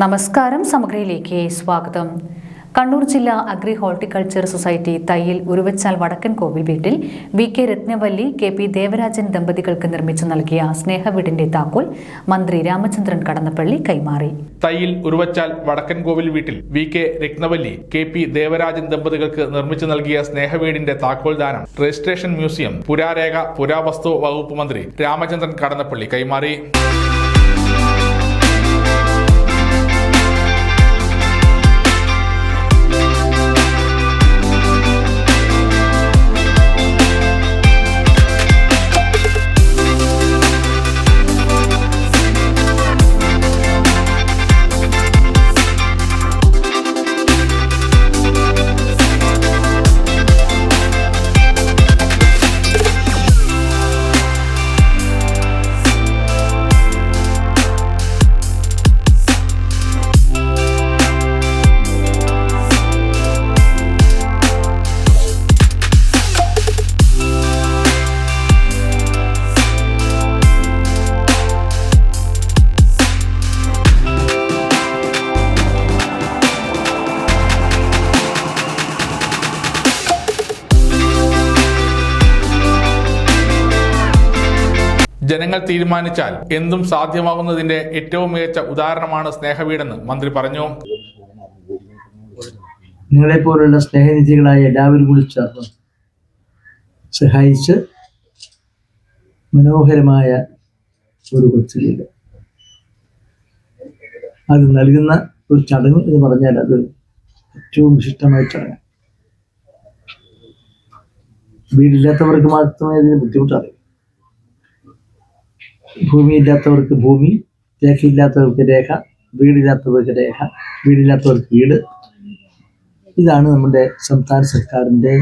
നമസ്കാരം സമഗ്രയിലേക്ക് സ്വാഗതം. കണ്ണൂർ ജില്ലാ agri horticulture society Thayyil Uruvachal വടക്കൻ കോവിൽ വീട്ടിൽ V K Rathnavalli K P Devarajan ദമ്പതികൾക്ക് നിർമ്മിച്ചു നൽകിയ സ്നേഹ വീടിന്റെ താക്കോൽ മന്ത്രി രാമചന്ദ്രൻ കടന്നപ്പള്ളി കൈമാറി. തയ്യിൽ ഉരുവച്ചാൽ വടക്കൻ കോവിൽ വീട്ടിൽ V K Rathnavalli K P Devarajan ദമ്പതികൾക്ക് നിർമ്മിച്ചു നൽകിയ സ്നേഹ വീടിന്റെ താക്കോൽ ദാനം രജിസ്ട്രേഷൻ മ്യൂസിയം പുരാരേഖ പുരാവസ്തു വകുപ്പ് മന്ത്രി രാമചന്ദ്രൻ കടന്നപ്പള്ളി കൈമാറി. ജനങ്ങൾ തീരുമാനിച്ചാൽ എന്തും സാധ്യമാകുന്നതിന്റെ ഏറ്റവും മികച്ച ഉദാഹരണമാണ് സ്നേഹവീടെന്ന് മന്ത്രി പറഞ്ഞു. നിങ്ങളെ പോലുള്ള സ്നേഹനിധികളായ എല്ലാവരും കൂടി ചേർന്ന് സഹായിച്ച് മനോഹരമായ ഒരു കൊച്ചുവീട് അത് നൽകുന്ന ഒരു ചടങ്ങ് എന്ന് പറഞ്ഞാൽ അത് ഏറ്റവും വിശിഷ്ടമായ ചടങ്ങ്. വീടില്ലാത്തവർക്ക് മാത്രമേ അതിന് ബുദ്ധിമുട്ടറിയൂ ഭൂമിയില്ലാത്തവർക്ക് ഭൂമി രേഖയില്ലാത്തവർക്ക് രേഖ വീടില്ലാത്തവർക്ക് രേഖ വീടില്ലാത്തവർക്ക് വീട് ഇതാണ് നമ്മുടെ സംസ്ഥാന സർക്കാരിന്റെ.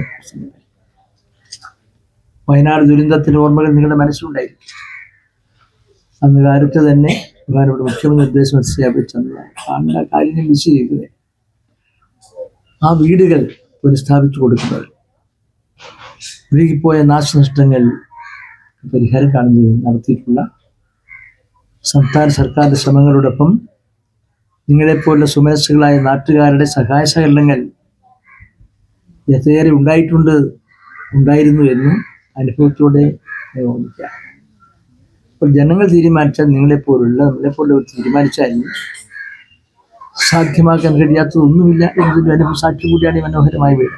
വയനാട് ദുരന്തത്തിന്റെ ഓർമ്മകൾ നിങ്ങളുടെ മനസ്സിലുണ്ടായിരിക്കും അന്ന് കാലത്ത് തന്നെ ബഹുമാനപ്പെട്ട മുഖ്യമന്ത്രി നിർദ്ദേശം പ്രഖ്യാപിച്ചെന്നതാണ് ആ കാര്യം ചെയ്യുന്നത് ആ വീടുകൾ പുനഃസ്ഥാപിച്ചു കൊടുക്കുന്നത് ഒഴുകിപ്പോയ നാശനഷ്ടങ്ങൾ പരിഹാരം കാണുന്നതിന് നടത്തിയിട്ടുള്ള സംസ്ഥാന സർക്കാരിന്റെ ശ്രമങ്ങളോടൊപ്പം നിങ്ങളെപ്പോലുള്ള സുമനസ്സുകളായ നാട്ടുകാരുടെ സഹായ സഹകരണങ്ങൾ എത്രയേറെ ഉണ്ടായിട്ടുണ്ട് ഉണ്ടായിരുന്നു എന്നും അനുഭവത്തോടെ ഓർമ്മിക്കാം. അപ്പോൾ ജനങ്ങൾ തീരുമാനിച്ചാൽ നിങ്ങളെപ്പോലുള്ള നിങ്ങളെപ്പോലുള്ളവർ തീരുമാനിച്ചാൽ സാധ്യമാക്കാൻ കഴിയാത്തതൊന്നുമില്ല എന്നതിന്റെ അനുഭവ സാക്ഷി കൂടിയാണ് മനോഹരമായ വീട്.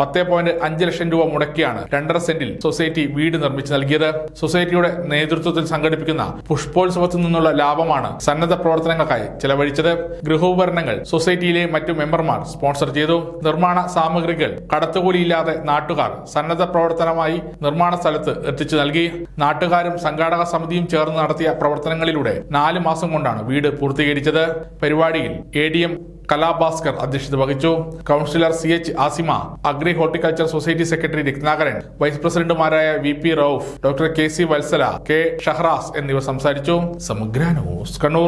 പത്ത് പോയിന്റ് അഞ്ച് ലക്ഷം രൂപ മുടക്കിയാണ് രണ്ടര സെന്റിൽ സൊസൈറ്റി വീട് നിർമ്മിച്ചു നൽകിയത്. സൊസൈറ്റിയുടെ നേതൃത്വത്തിൽ സംഘടിപ്പിക്കുന്ന പുഷ്പോത്സവത്തിൽ നിന്നുള്ള ലാഭമാണ് സന്നദ്ധ പ്രവർത്തനങ്ങൾക്കായി ചെലവഴിച്ചത്. ഗൃഹോപകരണങ്ങൾ സൊസൈറ്റിയിലെ മറ്റു മെമ്പർമാർ സ്പോൺസർ ചെയ്തു. നിർമ്മാണ സാമഗ്രികൾ കടത്തുകൂലിയില്ലാതെ നാട്ടുകാർ സന്നദ്ധ പ്രവർത്തനമായി നിർമ്മാണ സ്ഥലത്ത് എത്തിച്ചു നൽകി. നാട്ടുകാരും സംഘാടക സമിതിയും ചേർന്ന് നടത്തിയ പ്രവർത്തനങ്ങളിലൂടെ നാല് മാസം കൊണ്ടാണ് വീട് പൂർത്തീകരിച്ചത്. പരിപാടിയിൽ എ ഡി എം കലാഭാസ്കർ അധ്യക്ഷത വഹിച്ചു. Councillor C H Asima agri horticulture society secretary Rathnakaran vice പ്രസിഡന്റുമാരായ V P Rauf doctor K C Vatsala K Shahras എന്നിവർ സംസാരിച്ചു. സമഗ്ര ന്യൂസ് കണ്ണൂർ.